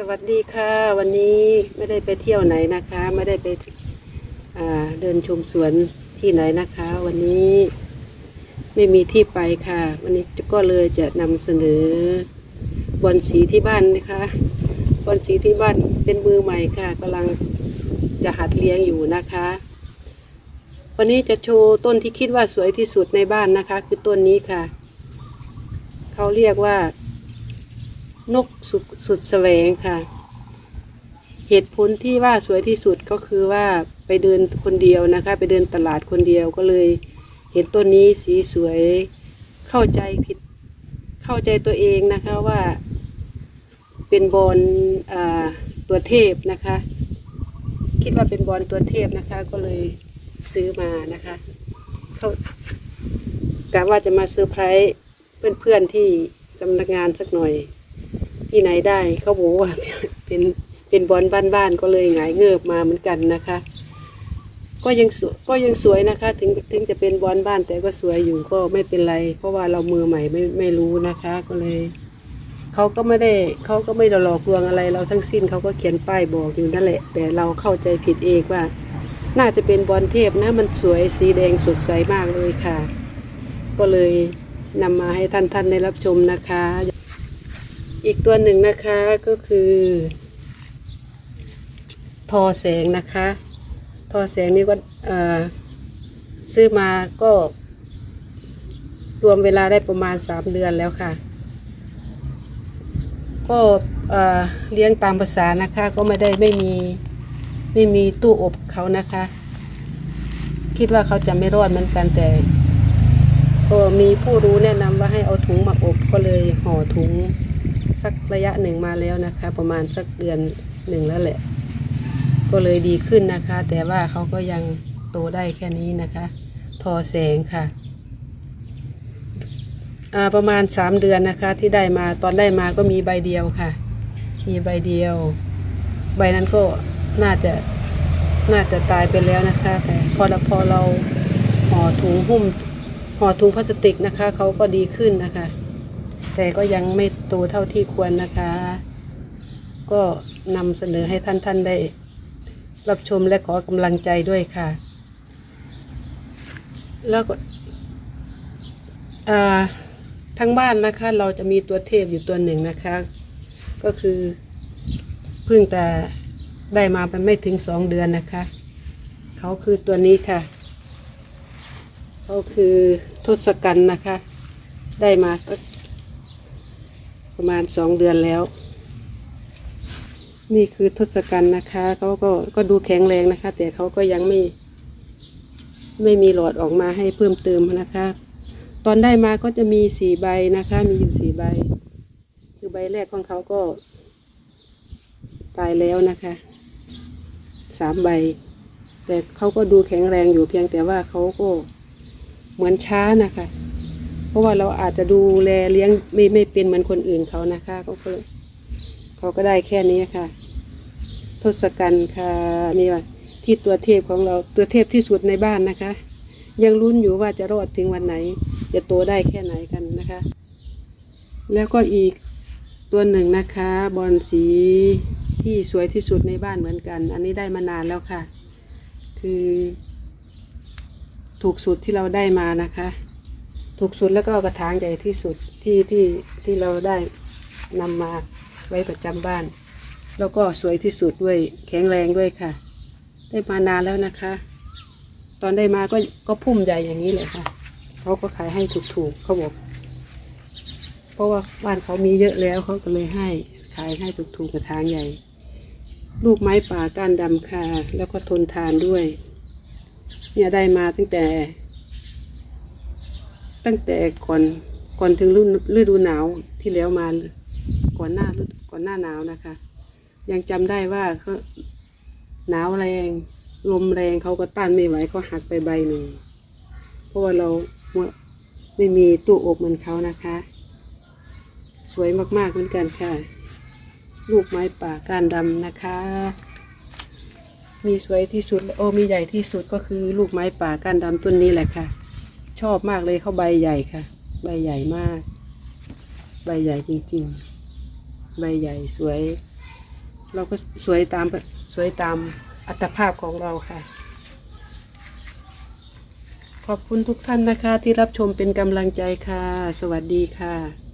สวัสดีค่ะ วันนี้ไม่ได้ไปเที่ยวไหนนะคะ ไม่ได้ไปเดินชมสวนที่ไหนนะคะ วันนี้ไม่มีที่ไปค่ะ วันนี้ก็เลยจะนำเสนอบอลสีที่บ้านนะคะบอลสีที่บ้านเป็นมือใหม่ค่ะกำลังจะหัดเลี้ยงอยู่นะคะ วันนี้จะโชว์ต้นที่คิดว่าสวยที่สุดในบ้านนะคะ คือต้นนี้ค่ะ เขาเรียกว่า นกสุดสุดแสวงค่ะ เหตุผลที่ว่าสวยที่สุดก็คือว่าไปเดินคนเดียวนะคะ ไปเดินตลาดคนเดียวก็เลย เห็นต้นนี้สีสวยเข้าใจผิดเข้าใจตัวเองนะคะว่า เป็นบอลตัวเทพนะคะ คิดว่าเป็นบอลตัวเทพนะคะ ก็เลยซื้อมานะคะเขากะว่าจะมาเซอร์ไพรส์เพื่อนๆที่สำนักงานสักหน่อย ที่ไหนได้เขาบอกว่าเป็นเป็นบอลบ้านๆก็เลยหงายเงือบมาเหมือนกันนะคะ ก็ยังสวยก็ยังสวยนะคะ ถึงถึงจะเป็นบอลบ้านแต่ก็สวยอยู่ก็ไม่เป็นไร เพราะว่าเรามือใหม่ไม่ไม่รู้นะคะ ก็เลยเขาก็ไม่ได้เขาก็ไม่ได้หลอกลวงอะไร เราทั้งสิ้นเขาก็เขียนป้ายบอกอยู่นั่นแหละ แต่เราเข้าใจผิดเองว่า น่าจะเป็นบอลเทพนะมันสวยสีแดงสดใสมากเลยค่ะ ก็เลยนำมาให้ท่านท่านได้รับชมนะคะ อีกตัวหนึ่งนะคะก็คือ ทอแสงนะคะ ทอแสงนี่ก็ซื้อมาก็ รวมเวลาได้ประมาณสามเดือนแล้วค่ะ ก็เอ่อเลี้ยงตามภาษานะคะ ก็ไม่ได้ไม่มีไม่มีตู้อบเขานะคะ คิดว่าเขาจะไม่รอดเหมือนกันแต่ก็มีผู้รู้แนะนำว่าให้เอาถุงมาอบก็เลยห่อถุง สักระยะหนึ่งมาแล้วนะคะ ประมาณสักเดือนหนึ่งแล้วแหละ ก็เลยดีขึ้นนะคะ แต่ว่าเขาก็ยังโตได้แค่นี้นะคะ ทอแสงค่ะประมาณสามเดือนนะคะที่ได้มาตอนได้มาก็มีใบเดียวค่ะ มีใบเดียว ใบนั้นก็น่าจะน่าจะตายไปแล้วนะคะ แต่พอเราพอเราห่อถุงหุ้มห่อถุงพลาสติกนะคะเขาก็ดีขึ้นนะคะ แต่ก็ยังไม่โตเท่าที่ควรนะคะ ก็นำเสนอให้ท่านท่านได้ รับชมและขอกำลังใจด้วยค่ะ แล้วก็อ่าทั้งบ้านนะคะ เราจะมีตัวเทพอยู่ตัวหนึ่งนะคะ ก็คือเพิ่งแต่ได้มาไปไม่ถึงสองเดือนนะคะ เขาคือตัวนี้ค่ะ เขาคือทศกัณฐ์นะคะ ได้มาสัก ประมาณสองเดือนแล้ว นี่คือทศกัณฐ์นะคะเขาก็ก็ดูแข็งแรงนะคะ แต่เขาก็ยังไม่ ไม่มีหลอดออกมาให้เพิ่มเติมนะคะ ตอนได้มาก็จะมีสี่ใบนะคะ มีอยู่สี่ใบ คือใบแรกของเขาก็ ตายแล้วนะคะสามใบ แต่เขาก็ดูแข็งแรงอยู่เพียงแต่ว่าเขาก็เหมือนช้านะคะ ราะว่าเราอาจจะดูแลเลี้ยงไม่ไม่เป็นเหมือนคนอื่นเขานะคะเขาก็เขาก็ได้แค่นี้ค่ะ ทศกัณฐ์ค่ะนี่ว่าที่ตัวเทพของเราตัวเทพที่สุดในบ้านนะคะ ยังลุ้นอยู่ว่าจะรอดถึงวันไหน จะโตได้แค่ไหนกันนะคะ แล้วก็อีกตัวหนึ่งนะคะบอลสีที่สวยที่สุดในบ้านเหมือนกัน อันนี้ได้มานานแล้วค่ะ คือ ถูกสุดที่เราได้มานะคะ ถูกสุดแล้วก็กระถางใหญ่ที่สุดที่ที่ที่เราได้นำมาไว้ประจำบ้าน แล้วก็สวยที่สุดด้วยแข็งแรงด้วยค่ะ ได้มานานแล้วนะคะ ตอนได้มาก็ก็พุ่มใหญ่อย่างนี้เลยค่ะเขาก็ขายให้ถูกๆเขาบอกเพราะว่าบ้านเขามีเยอะแล้วเขาก็เลยให้ขายให้ถูกๆกระถางใหญ่ ลูกไม้ป่าก้านดำค่ะแล้วก็ทนทานด้วย เนี่ยได้มาตั้งแต่ ตั้งแต่ก่อนก่อนถึงฤดูฤดูหนาวที่แล้วมาก่อนหน้าก่อนหน้าหนาวนะคะ ยังจำได้ว่าเขาหนาวแรง ลมแรงเขาก็ต้านไม่ไหวเขาหักไปใบหนึ่งเพราะว่าเราไม่มีตู้อบเหมือนเขานะคะ สวยมากๆเหมือนกันค่ะ ลูกไม้ป่ากานดำนะคะ มีสวยที่สุดโอ้มีใหญ่ที่สุดก็คือลูกไม้ป่ากานดำต้นนี้แหละค่ะ ชอบมากเลยเขาใบใหญ่ค่ะ ใบใหญ่มาก ใบใหญ่จริงๆ ใบใหญ่สวย เราก็สวยตามสวยตามอัตภาพของเราค่ะ ขอบคุณทุกท่านนะคะที่รับชมเป็นกำลังใจค่ะ สวัสดีค่ะ